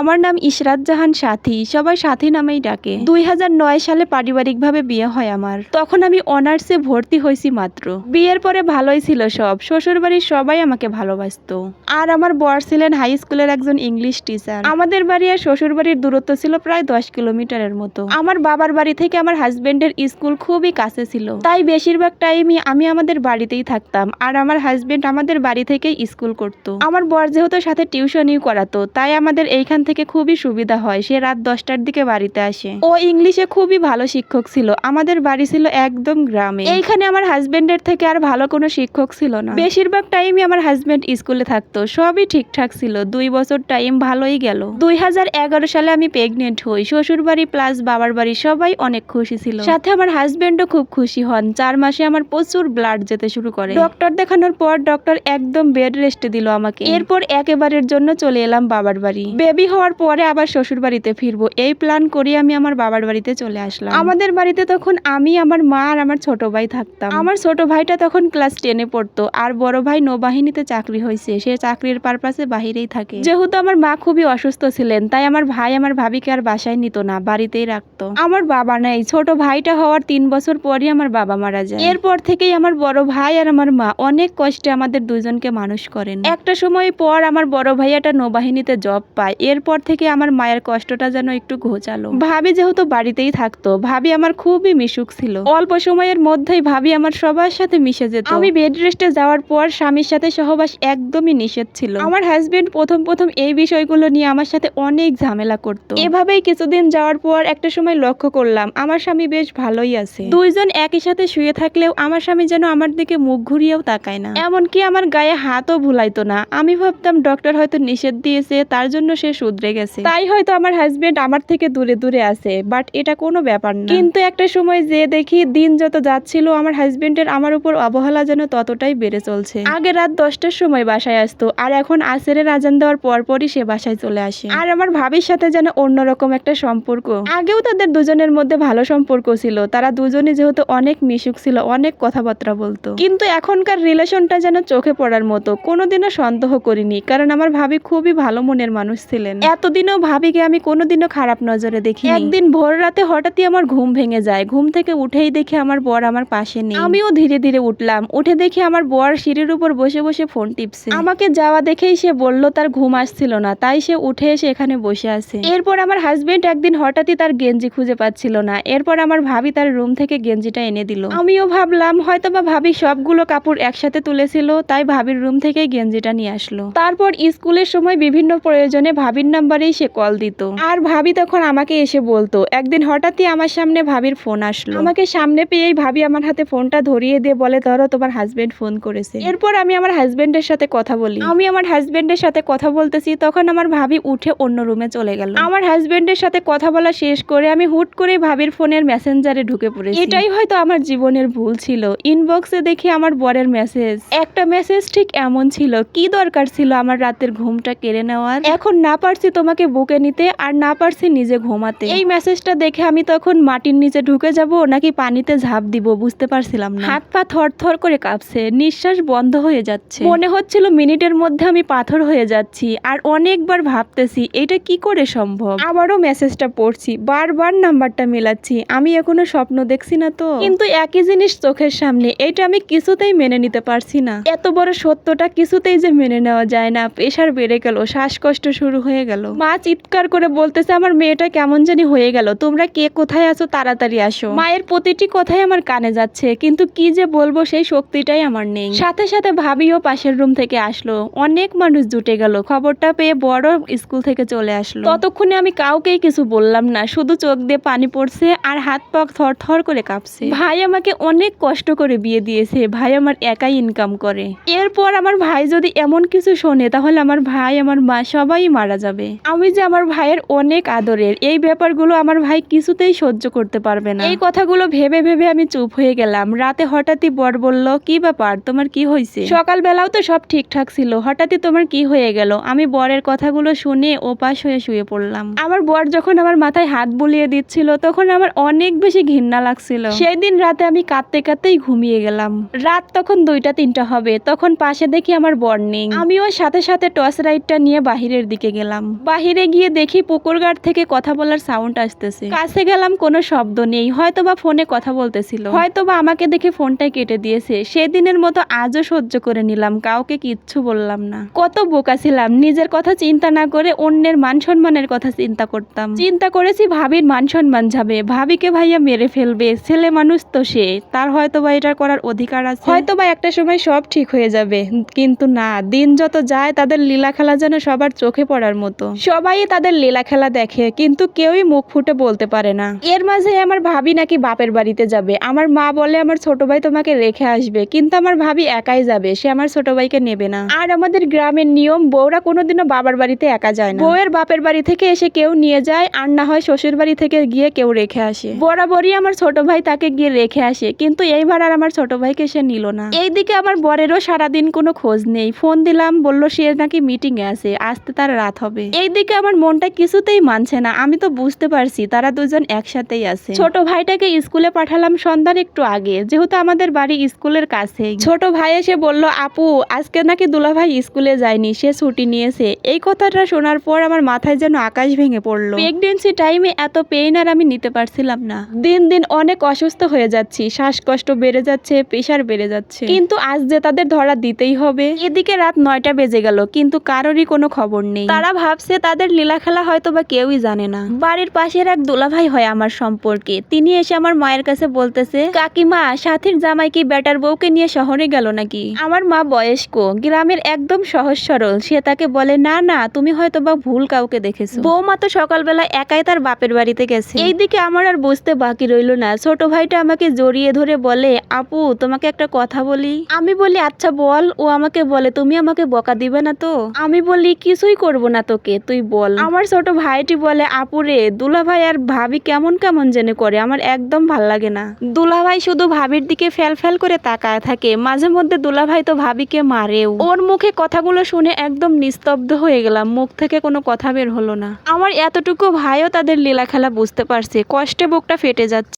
আমার নাম ইশরাত জাহান সাথী, সবাই সাথী নামেই ডাকে। দুই হাজার নয় সালে পারিবারিকভাবে বিয়ে হয় আমার। তখন আমি অনার্সে ভর্তি হয়েছি মাত্র। বিয়ের পরে ভালোই ছিল সব শ্বশুর বাড়ির সবাই আমাকে ভালোবাসতো। আর আমার বর ছিলেন হাই স্কুলের একজন ইংলিশ টিচার। আমাদের বাড়ি আর শ্বশুর বাড়ির দূরত্ব ছিল প্রায় দশ কিলোমিটারের মতো। আমার বাবার বাড়ি থেকে আমার হাজবেন্ডের স্কুল খুবই কাছে ছিল। তাই বেশিরভাগ টাইমই আমি আমাদের বাড়িতেই থাকতাম আর আমার হাজবেন্ড আমাদের বাড়ি থেকেই স্কুল করতো। আমার বর যেহেতু সাথে টিউশনই করাতো, তাই আমাদের এইখান থেকে খুবই সুবিধা হয়। সে রাত দশটার দিকে বাড়িতে আসে। ও ইংলিশে খুবই ভালো শিক্ষক ছিল। আমাদের বাড়ি ছিল একদম গ্রামে। এইখানে আমার হাজবেন্ডের থেকে আর ভালো কোনো শিক্ষক ছিল না। বেশিরভাগ টাইমই আমার হাজবেন্ড স্কুলে থাকতো। সবই ঠিকঠাক ছিল। দুই বছর টাইম ভালোই গেল। দুই সালে আমি প্রেগনেন্ট হই। শ্বশুর বাড়ি প্লাস বাবার বাড়ি সবাই অনেক খুশি ছিল। সাথে আমার হাজবেন্ডও খুব খুশি হন। চার মাসে আমার প্রচুর ব্লাড যেতে শুরু করে। ডক্টর দেখানোর পর ডক্টর একদম বেড রেস্টে দিল আমাকে। এরপর একেবারের জন্য চলে এলাম বাবার বাড়ি। বেবি হওয়ার পরে আবার শ্বশুর বাড়িতে ফিরবো। এই প্ল্যান করে আমি আমার বাবার বাড়িতে চলে আসলাম। আমাদের বাড়িতে তখন আমি আমার মা আর আমার ছোট ভাই থাকতাম। আমার ছোট ভাইটা তখন ক্লাস টেনে পড়তো আর বড় ভাই নৌবাহিনীতে চাকরি হয়েছে। সে চাকরির পারপাসে বাহিরেই থাকে। যেহেতু আমার মা খুবই অসুস্থ ছিলেন তাই আমার ভাই আমার ভাবিকে আর বাসায় নিত না বাড়িতেই রাখতো। আমার বাবা নেই। ছোট ভাইটা হওয়ার তিন বছর পরই আমার বাবা মারা যায়। এরপর থেকেই আমার বড় ভাই আর আমার মা অনেক কষ্টে আমাদের দুজনকে মানুষ করেন। একটা সময় পর আমার বড় ভাইয়াটা নৌবাহিনীতে জব পায়। এরপর থেকে আমার মায়ের কষ্টটা যেন একটু ঘোচালো। ভাবি যেহেতু বাড়িতেই থাকতো, ভাবি আমার খুবই মিশুক ছিল। অল্প সময়ের মধ্যেই ভাবি আমার সবার সাথে মিশে যেত। আমি বেড রেস্টে যাওয়ার পর স্বামীর সাথে সহবাস একদমই নিষেধ ছিল। আমার হাজবেন্ড প্রথম প্রথম এই বিষয়গুলো নিয়ে আমার সাথে অনেক ঝামেলা করতো। এভাবেই কিছুদিন যাওয়ার পর একটা সময় লক্ষ্য করলাম, আমার স্বামী বেশ ভালোই আছে। দুইজন একই সাথে শুয়ে থাকলেও আমার স্বামী যেন আমার দিকে মুখ ঘুরিয়েও তাকায় না। এমনকি আমার গায়ে হাতও ভুলাইতো না। আমি ভাবতাম, ডক্টর হয়তো নিষেধ দিয়েছে, তার জন্য সে শুধরে গেছে। তাই হয়তো আমার হাজবেন্ড আমার থেকে দূরে দূরে আছে বাট এটা কোনো ব্যাপার না। কিন্তু একটা সময় যে দেখি দিন যত যাচ্ছিল আমার হাজবেন্ডের আমার উপর অবহেলা যেন ততটাই বেড়ে চলছে। আগে রাত দশটার সময় বাসায় আসতো আর এখন আসেরের আজান দেওয়ার পরপরই সে বাসায় চলে আসে। আর আমার ভাবির সাথে যেন অন্যরকম একটা সম্পর্ক। আগেও তাদের দুজনের মধ্যে ভালো সম্পর্ক ছিল তারা দুজনে যেহেতু অনেক মিশুক ছিল অনেক কথাবার্তা বলতো। কিন্তু এখনকার রিলেশনটা যেন চোখে পড়ার মতো কোনোদিনও সন্দেহ করিনি কারণ আমার ভাবি খুবই ভালো মনের মানুষ ছিলেন। এতদিনও ভাবিকে আমি কোনোদিনও খারাপ নজরে দেখি একদিন ভোর রাতে হঠাৎই আমার ঘুম ভেঙে যায়। ঘুম থেকে উঠেই দেখি আমার বর আমার পাশে নেই। আমিও ধীরে ধীরে উঠলাম। উঠে দেখি আমার বর সিঁড়ির উপর বসে বসে ফোন টিপছে। আমাকে যাওয়া দেখেই সে বলল তার ঘুম আসছিল না। তাই সে উঠে এসে এখানে বসে আছে। এরপর আমার হাজবেন্ড একদিন হঠাৎই তার গেঞ্জি খুঁজে পাচ্ছিল না। এরপর আমার ভাবি তার রুম থেকে গেঞ্জিটা এনে দিল। আমিও ভাবলাম হয়তো বা ভাবি সবগুলো কাপড় একসাথে তুলেছিল তাই ভাবির রুম থেকে গেঞ্জিটা নিয়ে আসলো। তারপর স্কুলের সময় বিভিন্ন প্রয়োজনে ভাবির নাম্বারেই সে কল দিত। আর ভাবি তখন আমাকে এসে বলতো, একদিন হঠাৎই আমার সামনে ভাবির ফোন আসলো। আমাকে সামনে পেয়েই ভাবি আমার হাতে ফোনটা ধরিয়ে দিয়ে বলে, ধরো তোমার হাজবেন্ড ফোন করেছে। এরপর আমি আমার হাজবেন্ডের সাথে কথা বলি। আমি আমার হাজবেন্ডের সাথে কথা বলতেছি, তখন আমার ভাবি উঠে অন্য রুমে চলে গেল। আমার হাজবেন্ডের সাথে কথা বলা শেষ করে আমি হুট করে ভাবির ফোনের মেসেঞ্জারে ঢুকে পড়েছি। এটাই হয়তো আমার জীবনের ভুল ছিল। ইনবক্সে দেখি আমার বরের মেসেজ একটা মেসেজ ঠিক এমন ছিল, কি দরকার ছিল আমার রাতের ঘুমটা কেড়ে নেওয়ার? এখন না পারছি তোমাকে বুকে নিতে আর না পারছি নিজে ঘুমাতে। এই মেসেজটা দেখে আমি তখন মাটির নিচে ঢুকে যাব, নাকি পানিতে ঝাঁপ দিব বুঝতে পারছিলাম না। হাত পা থর থর করে কাঁপছে, নিঃশ্বাস বন্ধ হয়ে যাচ্ছে। মনে হচ্ছিল মিনিটের মধ্যে আমি পাথর হয়ে যাচ্ছি, আর অনেকবার ভাবতেছি, এটা কি করে সম্ভব? আবারও মেসেজটা পড়ছি, বারবার নাম্বারটা মেলাচ্ছি, আমি এখনও স্বপ্ন দেখছি না তো। কিন্তু একই জিনিস চোখের সামনে, এটা আমি কিছুতেই মেনে নিতে পারছি না। এত বড় সত্যটা কিছুতেই যে মেনে নেওয়া যায় না, প্রেশার বেড়ে গেল, শ্বাসকষ্ট শুরু হয়ে গেল। মা চিৎকার করে বলতেছে, আমার মেয়েটা কেমন জানি হয়ে গেল। তোমরা কে কোথায় আছো তাড়াতাড়ি আসো। মায়ের প্রতিটি কথাই আমার কানে যাচ্ছে, কিন্তু কি যে বলব সেই শক্তিটাই আমার নেই। সাথে সাথে ভাবিও পাশের রুম থেকে আসলো। অনেক মানুষ জুটে গেল। খবরটা পেয়ে বড় স্কুল থেকে চলে আসলো। ততক্ষণে আমি কাউকেই কিছু বললাম না। শুধু চোখ দিয়ে পানি পড়ছে আর হাত পাক থর থর করে কাঁপছে। ভাই আমাকে অনেক কষ্ট করে বিয়ে দিয়েছে। ভাই আমার একাই ইনকাম করে। এরপর আমার ভাই যদি এমন কিছু শোনে, তাহলে আমার ভাই, আমার মা সবাই মারা যাবে। আমি যে আমার ভাইয়ের অনেক আদরের, এই ব্যাপারগুলো আমার ভাই কিছুতেই সহ্য করতে পারবে না। এই কথাগুলো ভেবে ভেবে আমি চুপ হয়ে গেলাম। রাতে হঠাৎই বর বলল, কি ব্যাপার? তোমার কি হয়েছে? সকালবেলাও তো সব ঠিকঠাক ছিল। হঠাৎই তোমার কি হয়ে গেল? আমি বরের কথাগুলো শুনে ওপাশ হয়ে শুয়ে পড়লাম। আমার বর যখন আমার মাথায় হাত বুলিয়ে দিচ্ছিল, তখন আমার অনেক বেশি ঘৃণা লাগছিল। সেই দিন রাতে আমি কাঁদতে কাঁদতেই ঘুমিয়ে গেলাম। রাত তখন দুইটা, তিনটা হবে। তখন পাশে দেখি আমার বর নেই। আমিও সাথে সাথে টর্চ লাইটটা নিয়ে বাহিরের দিকে গেলাম। বাহিরে গিয়ে দেখি পুকুর ঘাট থেকে কথা বলার সাউন্ড আসতেছে। কাছে গেলাম, কোনো শব্দ নেই। হয়তো বা ফোনে কথা বলতেছিল। হয়তো বা আমাকে দেখে ফোনটাই কেটে দিয়েছে। সেদিনের মতো আজও সহ্য করে নিলাম। কাউকে কিচ্ছু বললাম না। কত বোকা ছিলাম। নিজের কথা চিন্তা না করে অন্যের মান সম্মানের কথা চিন্তা করতাম। চিন্তা করেছি ভাবির মান সম্মান যাবে। ভাবিকে ভাইয়া মেরে ফেলবে। ছেলে মানুষ তো সে। তার হয়তো বা এটা করার অধিকার আছে। হয়তো বা একটা সময় সব ঠিক হয়ে যাবে। কিন্তু না, দিন যত যায়, তাদের লীলা খেলা যেন সবার চোখে পড়ার মতো। সবাই তাদের লীলা খেলা দেখে, কিন্তু কেউই মুখ ফুটে বলতে পারে না। এর মাঝে আমার ভাবি নাকি বাপের বাড়িতে যাবে। আমার মা বলে, আমার ছোট ভাই তোমাকে রেখে আসবে। কিন্তু আমার ভাবি একাই যাবে, সে আমার ছোট ভাইকে নেবে না। আর আমাদের গ্রামের নিয়ম, বউরা কোনোদিনও বাবার বাড়িতে একা যায় না। বউয়ের বাপের বাড়ি থেকে এসে কেউ নিয়ে যায়, আর না হয় শ্বশুর বাড়ি থেকে গিয়ে কেউ রেখে আসে। বরাবরই আমার ছোট ভাই তাকে গিয়ে রেখে আসে, কিন্তু এইবার আর আমার ছোট ভাইকে সে নিল না। এইদিকে আমার বরেরও সারাদিন কোনো খোঁজ নেই। ফোন দিলাম, বলল, সে নাকি মিটিং এ আছে। আসতে তার রাত হবে। এইদিকে আমার মনটা কিছুতেই মানছে না। আমি তো বুঝতে পারছি তারা দুজন একসাথেই আছে। ছোট ভাইটাকে স্কুলে পাঠালাম সন্ধ্যার একটু আগে। যেহেতু আমাদের বাড়ি স্কুলের কাছে ছোট ভাই এসে বলল আপু আজকে নাকি দুলা ভাই স্কুলে যায়নি সে ছুটি নিয়েছে। এই কথাটা শোনার পর আমার মাথায় যেন আকাশ ভেঙে পড়ল। প্রেগনেন্সি টাইমে এত পেইন আর আমি নিতে পারছিলাম না। দিন দিন অনেক অসুস্থ হয়ে যাচ্ছি। শ্বাসকষ্ট বেড়ে যাচ্ছে প্রেশার বেড়ে যাচ্ছে। কিন্তু আজ যে তাদের ধরা দিতেই হবে। এদিকে রাত নয়টা বেজে গেল কিন্তু কারোরই কোনো খবর নেই। তারা ভাবছে তাদের লীলা খেলা হয়তো বা কেউই জানে না। বাড়ির পাশের এক দুলাভাই হয় আমার সম্পর্কে। তিনি এসে আমার মায়ের কাছে বলতেছে, কাকিমা, সাথীর জামাই কি বেটার বউকে নিয়ে শহরে গেল নাকি? আমার মা বয়স্ক, গ্রামের একদম সহজ সরল। সে তাকে বলে, না না, তুমি হয়তো বা ভুল কাউকে দেখেছ। বৌমা তো সকালবেলা একাই তার বাপের বাড়িতে গেছে। এইদিকে আমার আর বুঝতে বাকি রইল না। ছোট ভাইটা আমাকে জড়িয়ে ধরে বলে, আপু, তোমাকে একটা কথা বলি। আমি বলি আচ্ছা বল। ও আমাকে বলে, তুমি আমাকে বকা দিবে না তো? আমি বলি, কিছুই করব না তোকে তুই বল। আমার ছোট ভাইটি বলে আপুরে দুলা ভাই আর ভাবি কেমন কেমন জেনে করে আমার একদম ভালো লাগে না। দুলা ভাই শুধু ভাবির দিকে ফেল ফেল করে তাকায় থাকে মাঝে মধ্যে দুলা ভাই তো ভাবিকে মারেও। ওর মুখে কথাগুলো শুনে একদম নিস্তব্ধ হয়ে গেলাম মুখ থেকে কোনো কথা বের হলো না। আমার এতটুকু ভাইও তাদের লীলা খেলা বুঝতে পারছে কষ্টে বুকটা ফেটে যাচ্ছে।